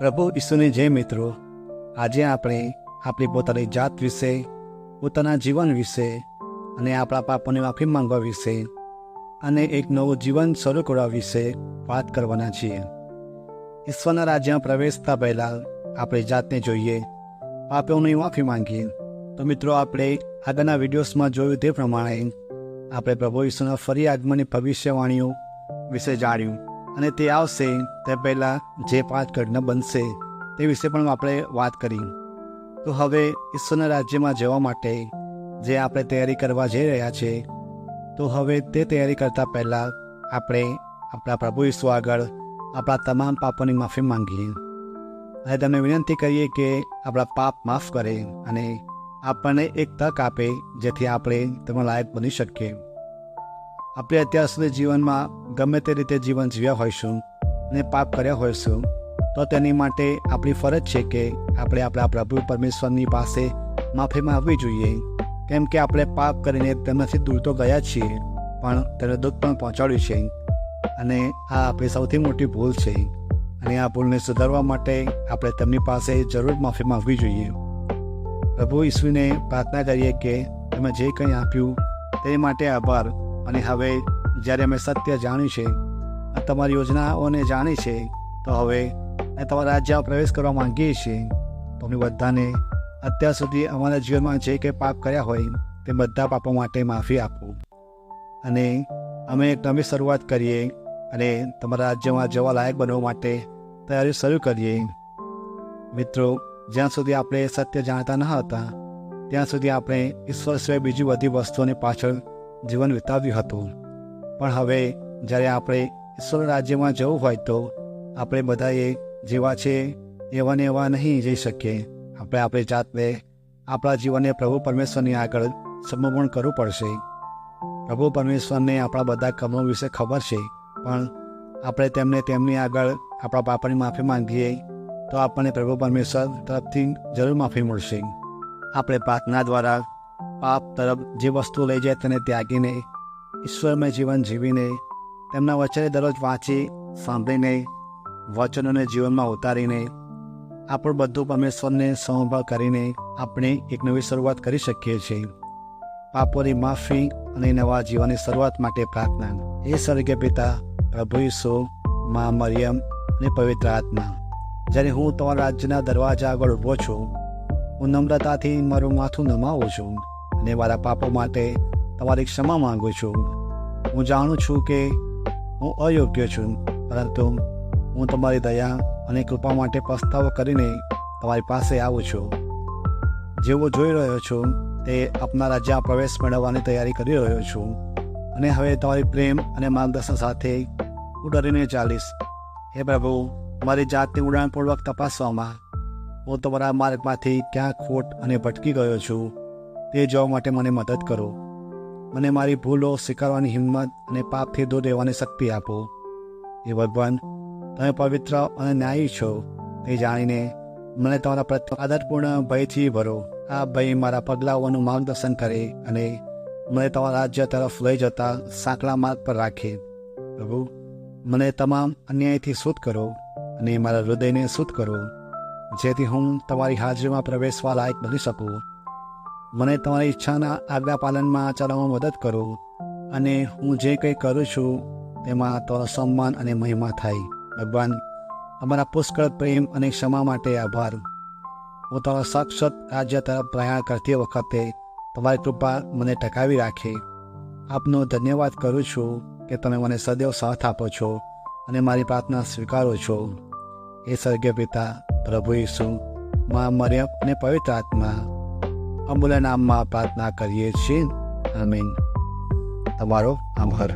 પ્રભુ ઈસુની જય મિત્રો, આજે આપણે આપણી પોતાની જાત વિશે, પોતાના જીવન વિશે અને આપણા પાપોની માફી માંગવા વિશે અને એક નવું જીવન શરૂ કરવા વિશે વાત કરવાના છીએ. ઈશ્વરના રાજ્યમાં પ્રવેશતા પહેલાં આપણે જાતને જોઈએ, પાપોની માફી માંગીએ. તો મિત્રો, આપણે આગળના વિડીયોઝમાં જોયું તે પ્રમાણે આપણે પ્રભુ ઈસુના ફરી આગમનની ભવિષ્યવાણીઓ વિશે જાણ્યું. અને તે આવશે, તે પહેલાં જે પાંચ ઘટના બનશે, તે વિશે પણ આપણે વાત કરી. તો હવે ઈશ્વરના રાજ્યમાં જવા માટે જે આપણે તૈયારી કરવા જઈ રહ્યા છે, તો હવે તે તૈયારી કરતાં પહેલાં આપણે આપણા પ્રભુ ઈશ્વર આગળ આપણા તમામ પાપોની માફી માંગીએ. અને તમને વિનંતી કરીએ કે આપણા પાપ માફ કરે અને આપણને એક તક આપે જેથી આપણે તેમાં લાયક બની શકીએ. આપણે અત્યાર સુધી જીવનમાં ગમે તે રીતે જીવન જીવ્યા હોઈશું અને પાપ કર્યા હોઈશું, તો તેની માટે આપણી ફરજ છે કે આપણે આપણા પ્રભુ પરમેશ્વરની પાસે માફી માંગવી જોઈએ. કેમ કે આપણે પાપ કરીને તેમનાથી દૂર તો ગયા છીએ, પણ તેને દુઃખ પણ પહોંચાડ્યું છે. અને આ આપણી સૌથી મોટી ભૂલ છે. અને આ ભૂલને સુધારવા માટે આપણે તેમની પાસે જરૂર માફી માંગવી જોઈએ. પ્રભુ ઈશ્વરને પ્રાર્થના કરીએ કે તમે જે કંઈ આપ્યું, તે માટે આભાર. અને હવે જ્યારે અમે સત્ય જાણ્યું છે તમારી યોજનાઓને જાણી છે, તો હવે અમે તમારા રાજ્યમાં પ્રવેશ કરવા માંગીએ છીએ. તો અમે બધાને અત્યાર સુધી અમારા જીવનમાં જે કંઈ પાપ કર્યા હોય, તે બધા પાપો માટે માફી આપો. અને અમે એક નવી શરૂઆત કરીએ અને તમારા રાજ્યમાં જવા લાયક બનવા માટે તૈયારી શરૂ કરીએ. મિત્રો, જ્યાં સુધી આપણે સત્ય જાણતા ન હતા, ત્યાં સુધી આપણે ઈશ્વર સિવાય બીજી બધી વસ્તુઓની પાછળ જીવન વિતાવ્યું હતું. પણ હવે જ્યારે આપણે ઈશ્વર રાજ્યમાં જવું હોય તો આપણે બધાએ જેવા છે એવા ને એવા નહીં જઈ શકીએ. આપણે આપણી જાતને, આપણા જીવનને પ્રભુ પરમેશ્વરની આગળ સમર્પણ કરવું પડશે. પ્રભુ પરમેશ્વરને આપણા બધા કર્મો વિશે ખબર છે, પણ આપણે તેમને તેમની આગળ આપણા પાપની માફી માંગીએ, તો આપણને પ્રભુ પરમેશ્વર તરફથી જરૂર માફી મળશે. આપણે પ્રાર્થના દ્વારા પાપ તરફ જે વસ્તુ લઈ જાય તેને ત્યાગીને ઈશ્વરમય જીવન જીવીને તેમના વચને દરરોજ વાંચી સાંભળીને વચનોને જીવનમાં ઉતારીને આપણું બધું પરમેશ્વરને સમભાવ કરીને આપણે એક નવી શરૂઆત કરી શકીએ છીએ. પાપોની માફી અને નવા જીવનની શરૂઆત માટે પ્રાર્થના. એ સ્વર્ગીય પિતા, પ્રભુ ઈસુ, મા મરિયમ અને પવિત્ર આત્મા. જ્યારે હું તમારા રાજ્યના દરવાજા આગળ ઊભો છું, હું નમ્રતાથી મારું માથું નમાવું છું. અને મારા પાપો માટે તમારી ક્ષમા માંગુ છું. હું જાણું છું કે હું અયોગ્ય છું, પરંતુ હું તમારી દયા અને કૃપા માટે પસ્તાવો કરીને તમારી પાસે આવું છું. જેવો જોઈ રહ્યો છું, તે આપના રાજ્યમાં પ્રવેશ મેળવવાની તૈયારી કરી રહ્યો છું અને હવે તમારી પ્રેમ અને માર્ગદર્શન સાથે હું ડરીને ચાલીશ. હે પ્રભુ, મારી જાતની ઉડાણપૂર્વક તપાસવામાં હું તમારા માર્ગમાંથી ક્યાં ખોટ અને ભટકી ગયો છું. તે જોવા માટે મને મદદ કરો. મને મારી ભૂલો સ્વીકારવાની હિંમત અને પાપથી દૂર રહેવાની શક્તિ આપો. એ ભગવાન, તમે પવિત્ર અને ન્યાયી છો. તે જાણીને મને તમારા પ્રત્યે આદરપૂર્ણ ભયથી ભરો. આ ભય મારા પગલાઓનું માર્ગદર્શન કરે અને મને તમારા રાજ્ય તરફ લઈ જતા સાંકડા માર્ગ પર રાખે. પ્રભુ, મને તમામ અન્યાયથી શુદ્ધ કરો અને મારા હૃદયને શુદ્ધ કરો. જેથી હું તમારી હાજરીમાં પ્રવેશવા લાયક બની શકું. મને તમારી ઈચ્છાના આજ્ઞા પાલનમાં ચલાવવામાં મદદ કરો અને હું જે કંઈ કરું છું, તેમાં તમારો સન્માન અને મહિમા થાય. ભગવાન, અમારા પુષ્કળ પ્રેમ અને ક્ષમા માટે આભાર. હું તમારા સાક્ષાત રાજ્ય તરફ પ્રયાણ કરતી વખતે તમારી કૃપા મને ટકાવી રાખે. આપનો ધન્યવાદ કરું છું કે તમે મને સદૈવ સાથ આપો છો અને મારી પ્રાર્થના સ્વીકારો છો. એ સ્વર્ગીય પિતા, પ્રભુ ઈસુ મા મરિયમ અને પવિત્ર આત્મા અમૂલ્ય નામમાં પ્રાર્થના કરીએ છીએ આમીન તમારો આભાર